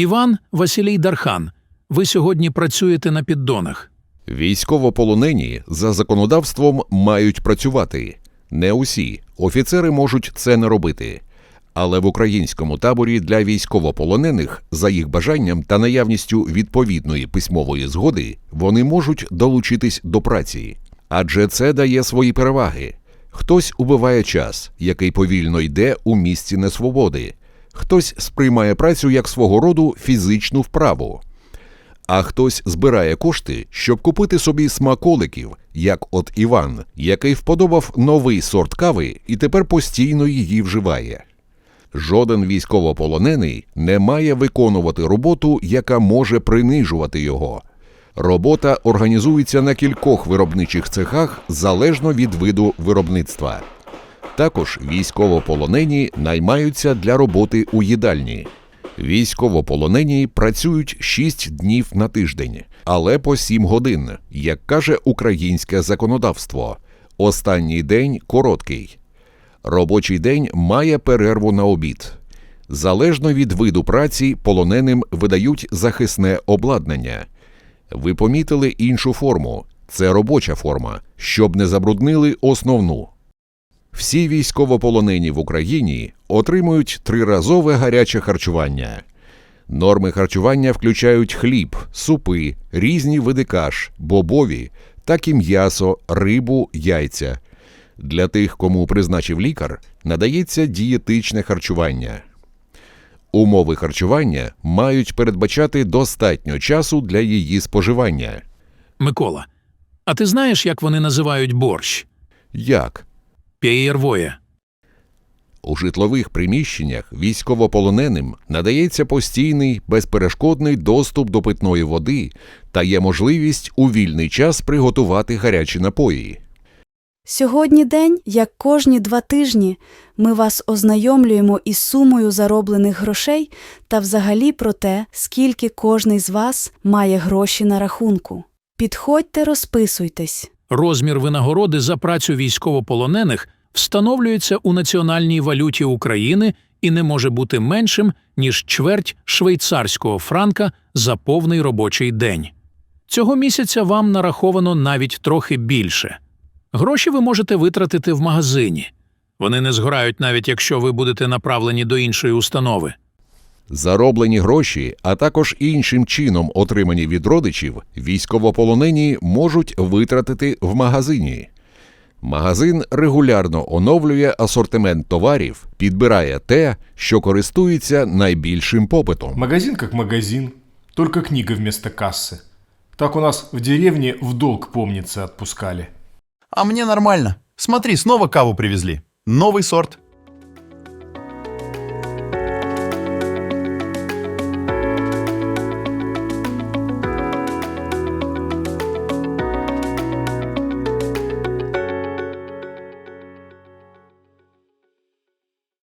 Іван Василій Дархан, ви сьогодні працюєте на піддонах. Військовополонені за законодавством мають працювати. Не усі офіцери можуть це не робити. Але в українському таборі для військовополонених за їх бажанням та наявністю відповідної письмової згоди вони можуть долучитись до праці, адже це дає свої переваги. Хтось убиває час, який повільно йде у місці несвободи, хтось сприймає працю як свого роду фізичну вправу. А хтось збирає кошти, щоб купити собі смаколиків, як от Іван, який вподобав новий сорт кави і тепер постійно її вживає. Жоден військовополонений не має виконувати роботу, яка може принижувати його. Робота організується на кількох виробничих цехах залежно від виду виробництва. Також військовополонені наймаються для роботи у їдальні. Військовополонені працюють 6 днів на тиждень, але по 7 годин, як каже українське законодавство. Останній день короткий. Робочий день має перерву на обід. Залежно від виду праці, полоненим видають захисне обладнання. Ви помітили іншу форму це робоча форма, щоб не забруднили основну. Всі військовополонені в Україні отримують триразове гаряче харчування. Норми харчування включають хліб, супи, різні види каш, бобові, так і м'ясо, рибу, яйця. Для тих, кому призначив лікар, надається дієтичне харчування. Умови харчування мають передбачати достатньо часу для її споживання. Микола, а ти знаєш, як вони називають борщ? Як? Пєєрвоє. У житлових приміщеннях військовополоненим надається постійний безперешкодний доступ до питної води та є можливість у вільний час приготувати гарячі напої. Сьогодні день, як кожні два тижні, ми вас ознайомлюємо із сумою зароблених грошей та взагалі про те, скільки кожний з вас має гроші на рахунку. Підходьте, розписуйтесь. Розмір винагороди за працю військовополонених встановлюється у національній валюті України і не може бути меншим, ніж чверть швейцарського франка за повний робочий день. Цього місяця вам нараховано навіть трохи більше. Гроші ви можете витратити в магазині. Вони не згорають навіть якщо ви будете направлені до іншої установи. Зароблені гроші, а також іншим чином отримані від родичів, військовополонені можуть витратити в магазині. Магазин регулярно оновлює асортимент товарів, підбирає те, що користується найбільшим попитом. Магазин как магазин, только книга вместо кассы. Так у нас в деревне в долг, помнится, отпускали. А мне нормально. Смотри, снова каву привезли. Новый сорт.